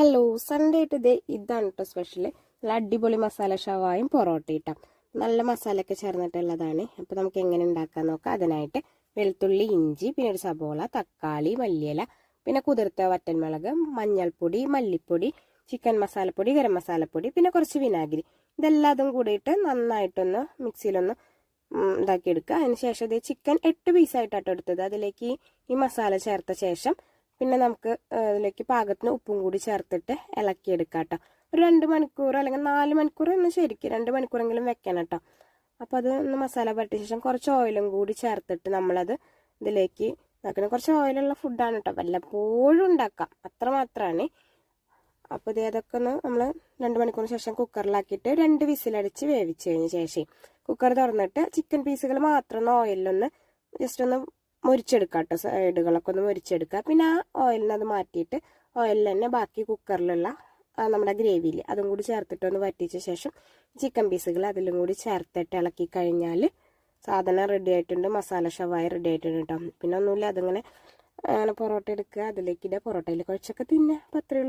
Hello Sunday ആയിട്ട് ഇത് ഇതാണ് കേട്ടോ സ്പെഷ്യൽ നല്ല അടിപൊളി മസാല ഷവായും പൊറോട്ട ഇട്ടാം നല്ല മസാലയൊക്കെ ചേർന്നിട്ടുള്ളതാണ്. അപ്പോൾ നമുക്ക് എങ്ങനെ ഉണ്ടാക്കാൻ നോക്കാം. അതിനായിട്ട് വെളുത്തുള്ളി ഇഞ്ചി പിന്നെ ഒരു സബോള തക്കാളി മല്ലിയില പിന്നെ കുതിർത്ത വറ്റൻമുളക് മഞ്ഞൾപ്പൊടി മല്ലിപ്പൊടി ചിക്കൻ മസാലപ്പൊടി ഗരം മസാലപ്പൊടി പിന്നെ കുറച്ച് വിനാഗിരി. ഇതെല്ലാതും കൂടിയിട്ട് നന്നായിട്ടൊന്ന് മിക്സിയിലൊന്ന് ഇതാക്കി എടുക്കുക അതിന് ശേഷം ഇത് ചിക്കൻ എട്ട് പീസായിട്ടാട്ടോ എടുത്തത്. അതിലേക്ക് ഈ മസാല ചേർത്ത ശേഷം പിന്നെ നമുക്ക് അതിലേക്ക് പാകത്തിന് ഉപ്പും കൂടി ചേർത്തിട്ട് ഇളക്കിയെടുക്കാം കേട്ടോ ഒരു രണ്ട് മണിക്കൂർ അല്ലെങ്കിൽ നാല് മണിക്കൂർ ഒന്ന് ശരിക്കും രണ്ട് മണിക്കൂറെങ്കിലും വെക്കണം കേട്ടോ അപ്പോൾ അത് ഒന്ന് മസാല പരട്ടിയ ശേഷം കുറച്ച് ഓയിലും കൂടി ചേർത്തിട്ട് നമ്മളത് ഇതിലേക്ക് ഇതാക്കണം. കുറച്ച് ഓയിലുള്ള ഫുഡാണ് കേട്ടോ വല്ലപ്പോഴും ഉണ്ടാക്കാം. അത്ര മാത്രമാണ് അപ്പോൾ ഇത് അതൊക്കെ ഒന്ന് നമ്മൾ രണ്ട് മണിക്കൂറിന് ശേഷം കുക്കറിലാക്കിയിട്ട് രണ്ട് വിസിലടിച്ച് വേവിച്ച് കഴിഞ്ഞ ശേഷം കുക്കർ തുറന്നിട്ട് ചിക്കൻ പീസുകൾ മാത്രം ഒന്ന് ഓയിലൊന്ന് ജസ്റ്റ് ഒന്ന് മുരിച്ചെടുക്കുക കേട്ടോ സൈഡുകളൊക്കെ ഒന്ന് മുരിച്ചെടുക്കുക. പിന്നെ ആ ഓയിലിന് അത് മാറ്റിയിട്ട് ഓയിലിൽ തന്നെ ബാക്കി കുക്കറിലുള്ള നമ്മുടെ ഗ്രേവിയിൽ അതും കൂടി ചേർത്തിട്ട് ഒന്ന് വറ്റിച്ച ശേഷം ചിക്കൻ പീസുകൾ അതിലും കൂടി ചേർത്തിട്ട് ഇളക്കി കഴിഞ്ഞാൽ സാധനം റെഡി ആയിട്ടുണ്ട്. മസാല ഷവായി റെഡി ആയിട്ടുണ്ട് കേട്ടോ. പിന്നെ ഒന്നുമില്ല അതിങ്ങനെ അങ്ങനെ പൊറോട്ട എടുക്കുക. അതിലേക്ക് പൊറോട്ടയിൽ കുഴച്ചൊക്കെ തിന്നുക. അപ്പം അത്രയേ ഉള്ളൂ.